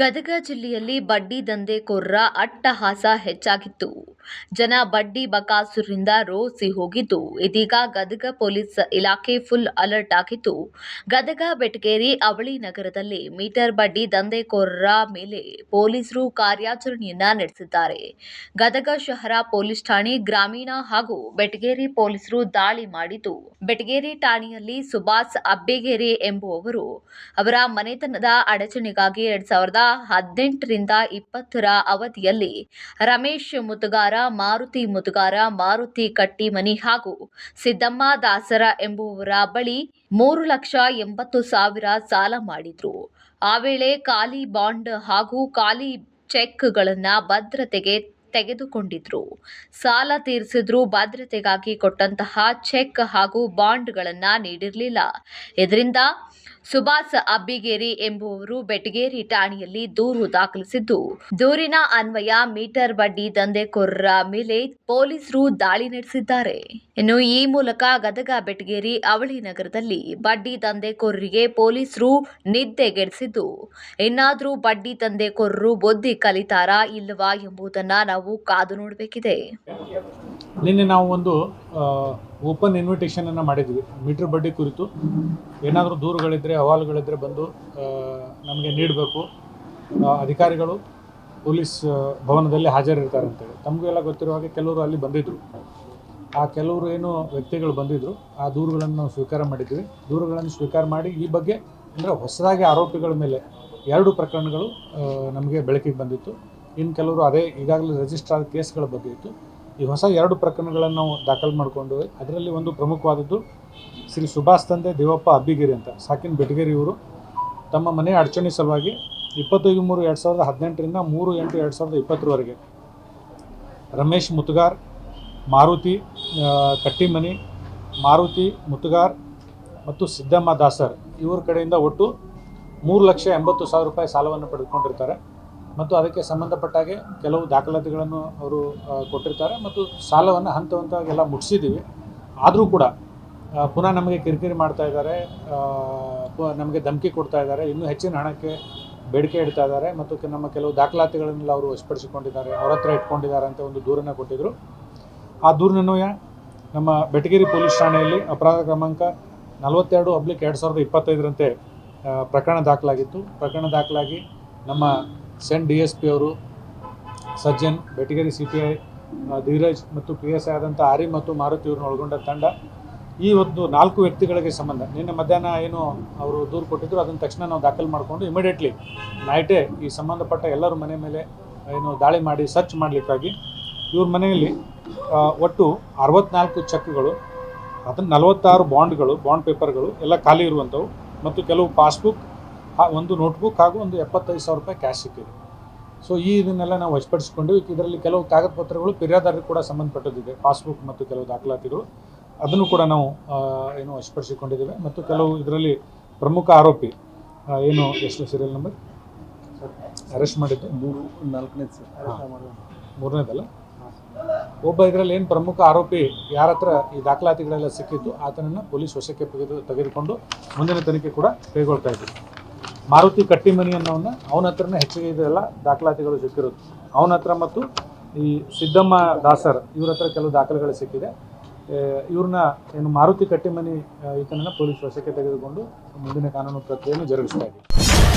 ಗದಗ ಜಿಲ್ಲೆಯಲ್ಲಿ ಬಡ್ಡಿ ದಂಧೆಕೋರರ ಅಟ್ಟಹಾಸ ಹೆಚ್ಚಾಗಿತ್ತು. ಜನ ಬಡ್ಡಿ ಬಕಾಸುರಿಂದ ರೋಸಿ ಹೋಗಿದ್ದು. ಇದೀಗ ಗದಗ ಪೊಲೀಸ್ ಇಲಾಖೆ ಫುಲ್ ಅಲರ್ಟ್ ಆಗಿದ್ದು, ಗದಗ ಬೆಟಗೇರಿ ಅವಳಿ ನಗರದಲ್ಲಿ ಮೀಟರ್ ಬಡ್ಡಿ ದಂಧೆಕೋರರ ಮೇಲೆ ಪೊಲೀಸರು ಕಾರ್ಯಾಚರಣೆಯನ್ನ ನಡೆಸಿದ್ದಾರೆ. ಗದಗ ಶಹರ ಪೊಲೀಸ್ ಠಾಣೆ ಗ್ರಾಮೀಣ ಹಾಗೂ ಬೆಟಗೇರಿ ಪೊಲೀಸರು ದಾಳಿ ಮಾಡಿದ್ದು. ಬೆಟಗೇರಿ ಠಾಣೆಯಲ್ಲಿ ಸುಭಾಷ್ ಅಬ್ಬೆಗೇರಿ ಎಂಬುವವರು ಅವರ ಮನೆತನದ ಅಡಚಣೆಗಾಗಿ ಎರಡ್ ಸಾವಿರದ ಹದಿನೆಂಟರಿಂದ ಇಪ್ಪತ್ತರ ಅವಧಿಯಲ್ಲಿ ರಮೇಶ್ ಮುತುಗಾರ ಮಾರುತಿ ಮುತುಗಾರ ಮಾರುತಿ ಕಟ್ಟಿಮನಿ ಹಾಗೂ ಸಿದ್ದಮ್ಮ ದಾಸರ ಎಂಬುವರ ಬಳಿ ಮೂರು ಲಕ್ಷ ಎಂಬತ್ತು ಸಾವಿರ ಸಾಲ ಮಾಡಿದ್ರು. ಆ ವೇಳೆ ಖಾಲಿ ಬಾಂಡ್ ಹಾಗೂ ಖಾಲಿ ಚೆಕ್ಗಳನ್ನ ಭದ್ರತೆಗೆ ತೆಗೆದುಕೊಂಡಿದ್ರು. ಸಾಲ ತೀರಿಸಿದ್ರು ಭದ್ರತೆಗಾಗಿ ಕೊಟ್ಟಂತಹ ಚೆಕ್ ಹಾಗೂ ಬಾಂಡ್ಗಳನ್ನ ನೀಡಿರಲಿಲ್ಲ. ಇದರಿಂದ ಸುಭಾಸ್ ಅಬ್ಬಿಗೇರಿ ಎಂಬುವರು ಬೆಟಗೇರಿ ಠಾಣೆಯಲ್ಲಿ ದೂರು ದಾಖಲಿಸಿದ್ದು. ದೂರಿನ ಅನ್ವಯ ಮೀಟರ್ ಬಡ್ಡಿ ದಂಧೆಕೋರರ ಮೇಲೆ ಪೊಲೀಸರು ದಾಳಿ ನಡೆಸಿದ್ದಾರೆ. ಇನ್ನು ಈ ಮೂಲಕ ಗದಗ ಬೆಟಗೇರಿ ಅವಳಿ ನಗರದಲ್ಲಿ ಬಡ್ಡಿ ದಂಧೆಕೋರರಿಗೆ ಪೊಲೀಸರು ನಿದ್ದೆಗೆಡಿಸಿದ್ದು. ಇನ್ನಾದರೂ ಬಡ್ಡಿ ದಂಧೆಕೋರರು ಬುದ್ಧಿ ಕಲಿತಾರಾ ಇಲ್ಲವಾ ಎಂಬುದನ್ನ ನಾವು ಕಾದು ನೋಡಬೇಕಿದೆ. ನಿನ್ನೆ ನಾವು ಒಂದು ಓಪನ್ ಇನ್ವಿಟೇಷನ್ ಅನ್ನು ಮಾಡಿದ್ವಿ. ಮೀಟರ್ ಬಡ್ಡಿ ಕುರಿತು. ಏನಾದರೂ ದೂರುಗಳಿದ್ರೆ ಅಹವಾಲುಗಳಿದ್ದರೆ ಬಂದು ನಮಗೆ ನೀಡಬೇಕು. ಅಧಿಕಾರಿಗಳು ಪೊಲೀಸ್ ಭವನದಲ್ಲಿ ಹಾಜರಿರ್ತಾರೆ ಅಂತೇಳಿ. ಎಲ್ಲ ಗೊತ್ತಿರೋ ಹಾಗೆ ಕೆಲವರು ಅಲ್ಲಿ ಬಂದಿದ್ದರು ಆ ಕೆಲವರು ಏನು ವ್ಯಕ್ತಿಗಳು ಬಂದಿದ್ದರು ಆ ದೂರುಗಳನ್ನು ನಾವು ಸ್ವೀಕಾರ ಮಾಡಿದ್ವಿ. ದೂರುಗಳನ್ನು ಸ್ವೀಕಾರ ಮಾಡಿ ಈ ಬಗ್ಗೆ ಅಂದರೆ ಹೊಸದಾಗಿ ಆರೋಪಿಗಳ ಮೇಲೆ ಎರಡು ಪ್ರಕರಣಗಳು ನಮಗೆ ಬೆಳಕಿಗೆ ಬಂದಿತ್ತು. ಇನ್ನು ಕೆಲವರು ಅದೇ ಈಗಾಗಲೇ ರಿಜಿಸ್ಟರ್ ಆದ ಕೇಸ್ಗಳ ಬಗ್ಗೆ ಇತ್ತು. ಈ ಹೊಸ ಎರಡು ಪ್ರಕರಣಗಳನ್ನು ನಾವು ದಾಖಲು ಮಾಡಿಕೊಂಡು ಅದರಲ್ಲಿ ಒಂದು ಪ್ರಮುಖವಾದದ್ದು ಶ್ರೀ ಸುಭಾಷ್ ತಂದೆ, ದೇವಪ್ಪ ಅಬ್ಬಿಗಿರಿ ಅಂತ. ಸಾಕಿನ ಬೆಟಗೇರಿ ಇವರು. ತಮ್ಮ ಮನೆಯ ಅಡಚಣೆ ಸಲುವಾಗಿ ಇಪ್ಪತ್ತೈದು ಮೂರು ಎರಡು ಸಾವಿರದ ಹದಿನೆಂಟರಿಂದ ಮೂರು ಎಂಟು ಎರಡು ಸಾವಿರದ ಇಪ್ಪತ್ತರವರೆಗೆ ರಮೇಶ್ ಮುತುಗಾರ್, ಮಾರುತಿ ಕಟ್ಟಿಮನಿ, ಮಾರುತಿ ಮುತುಗಾರ್ ಮತ್ತು ಸಿದ್ದಮ್ಮ ದಾಸರ್ ಇವ್ರ ಕಡೆಯಿಂದ ಒಟ್ಟು ಮೂರು ಲಕ್ಷ ಎಂಬತ್ತು ಸಾವಿರ ರೂಪಾಯಿ ಸಾಲವನ್ನು ಪಡೆದುಕೊಂಡಿರ್ತಾರೆ. ಮತ್ತು ಅದಕ್ಕೆ ಸಂಬಂಧಪಟ್ಟಾಗೆ ಕೆಲವು ದಾಖಲಾತಿಗಳನ್ನು ಅವರು ಕೊಟ್ಟಿರ್ತಾರೆ ಮತ್ತು ಸಾಲವನ್ನು ಹಂತ ಹಂತವಾಗಿ ಎಲ್ಲ ಮುಗಿಸಿದ್ದೀವಿ ಆದರೂ ಕೂಡ ಪುನಃ ನಮಗೆ ಕಿರಿಕಿರಿ ಮಾಡ್ತಾ ಇದ್ದಾರೆ ನಮಗೆ ಧಮಕಿ ಕೊಡ್ತಾ ಇದ್ದಾರೆ, ಇನ್ನೂ ಹೆಚ್ಚಿನ ಹಣಕ್ಕೆ ಬೇಡಿಕೆ ಇಡ್ತಾ ಇದ್ದಾರೆ ಮತ್ತು ನಮ್ಮ ಕೆಲವು ದಾಖಲಾತಿಗಳನ್ನೆಲ್ಲ ಅವರು ವಶಪಡಿಸಿಕೊಂಡಿದ್ದಾರೆ, ಅವ್ರ ಹತ್ರ ಇಟ್ಕೊಂಡಿದ್ದಾರೆ ಅಂತ ಒಂದು ದೂರನ್ನು ಕೊಟ್ಟಿದ್ದರು ಆ ದೂರಿನನ್ವಯ ನಮ್ಮ ಬೆಟಗಿರಿ ಪೊಲೀಸ್ ಠಾಣೆಯಲ್ಲಿ ಅಪರಾಧ ಕ್ರಮಾಂಕ ನಲವತ್ತೆರಡು ಅಬ್ಲಿಕ್ ಎರಡು ಸಾವಿರದ ಇಪ್ಪತ್ತೈದರಂತೆ ಪ್ರಕರಣ ದಾಖಲಾಗಿತ್ತು. ಪ್ರಕರಣ ದಾಖಲಾಗಿ ನಮ್ಮ ಸೆಂಟ್ ಡಿ ಎಸ್ ಪಿ ಅವರು, Sajjan, Betageri C P I Dheeraj ಮತ್ತು ಪಿ ಎಸ್ ಐ ಆದಂಥ ಆರಿ ಮತ್ತು ಮಾರುತಿ ಇವ್ರನ್ನ ಒಳಗೊಂಡ ತಂಡ. ಈ ಒಂದು ನಾಲ್ಕು ವ್ಯಕ್ತಿಗಳಿಗೆ ಸಂಬಂಧ, ನಿನ್ನೆ ಮಧ್ಯಾಹ್ನ ಏನು ಅವರು ದೂರು ಕೊಟ್ಟಿದ್ರು, ಅದನ್ನು ತಕ್ಷಣ ನಾವು ದಾಖಲು ಮಾಡಿಕೊಂಡು ಇಮಿಡಿಯೇಟ್ಲಿ ನೈಟೇ ಈ ಸಂಬಂಧಪಟ್ಟ ಎಲ್ಲರ ಮನೆ ಮೇಲೆ ಏನು ದಾಳಿ ಮಾಡಿ ಸರ್ಚ್ ಮಾಡಲಿಕ್ಕಾಗಿ ಇವ್ರ ಮನೆಯಲ್ಲಿ ಒಟ್ಟು ಅರವತ್ನಾಲ್ಕು ಚೆಕ್ಗಳು, ಅದನ್ನು ನಲವತ್ತಾರು ಬಾಂಡ್ಗಳು, ಬಾಂಡ್ ಪೇಪರ್ಗಳು ಎಲ್ಲ ಖಾಲಿ ಇರುವಂಥವು. ಮತ್ತು ಕೆಲವು ಪಾಸ್ಬುಕ್ ಒಂದು ನೋಟ್ಬುಕ್ ಹಾಗೂ ಒಂದು ಎಪ್ಪತ್ತೈದು ಸಾವಿರ ರೂಪಾಯಿ ಕ್ಯಾಶ್ ಸಿಕ್ಕಿದೆ. ಸೊ ಈ ಇದನ್ನೆಲ್ಲ ನಾವು ವಶಪಡಿಸಿಕೊಂಡು ಇದರಲ್ಲಿ ಕೆಲವು ಕಾಗದ ಪತ್ರಗಳು ಫಿರ್ಯಾದಾರರಿಗೆ ಕೂಡ ಸಂಬಂಧಪಟ್ಟದ್ದಿದೆ. ಪಾಸ್ಬುಕ್ ಮತ್ತು ಕೆಲವು ದಾಖಲಾತಿಗಳು. ಅದನ್ನು ಕೂಡ ನಾವು ಏನು ವಶಪಡಿಸಿಕೊಂಡಿದ್ದೇವೆ. ಮತ್ತು ಕೆಲವು ಇದರಲ್ಲಿ ಪ್ರಮುಖ ಆರೋಪಿ ಏನು ಎಷ್ಟು ಸೀರಿಯಲ್ ನಂಬರ್ ಅರೆಸ್ಟ್ ಮಾಡಿದ್ದು. ಮೂರು ನಾಲ್ಕನೇ ಮೂರನೇದಲ್ಲ? ಒಬ್ಬ ಇದರಲ್ಲಿ ಏನು ಪ್ರಮುಖ ಆರೋಪಿ ಯಾರ ಹತ್ರ ಈ ದಾಖಲಾತಿಗಳೆಲ್ಲ ಸಿಕ್ಕಿತ್ತು ಆತನನ್ನು ಪೊಲೀಸ್ ವಶಕ್ಕೆ ತೆಗೆದು ತೆಗೆದುಕೊಂಡು ಮುಂದಿನ ತನಿಖೆ ಕೂಡ ಕೈಗೊಳ್ತಾ ಇದ್ದೀವಿ ಮಾರುತಿ ಕಟ್ಟಿಮನಿ ಅನ್ನೋವನ್ನ ಅವನ ಹತ್ರನೇ ಹೆಚ್ಚಿಗೆ ಇದೆಲ್ಲ ದಾಖಲಾತಿಗಳು ಸಿಕ್ಕಿರೋದು ಅವನ ಹತ್ರ ಮತ್ತು ಈ ಸಿದ್ದಮ್ಮ ದಾಸರ್ ಇವ್ರ ಹತ್ರ ಕೆಲವು ದಾಖಲೆಗಳು ಸಿಕ್ಕಿದೆ. ಇವ್ರನ್ನ ಏನು ಮಾರುತಿ ಕಟ್ಟಿಮನಿ ಈತನನ್ನು ಪೊಲೀಸ್ ವಶಕ್ಕೆ ತೆಗೆದುಕೊಂಡು ಮುಂದಿನ ಕಾನೂನು ಪ್ರಕ್ರಿಯೆಯನ್ನು ಜರುಗಿಸ್ತಾ ಇದ್ದೀವಿ.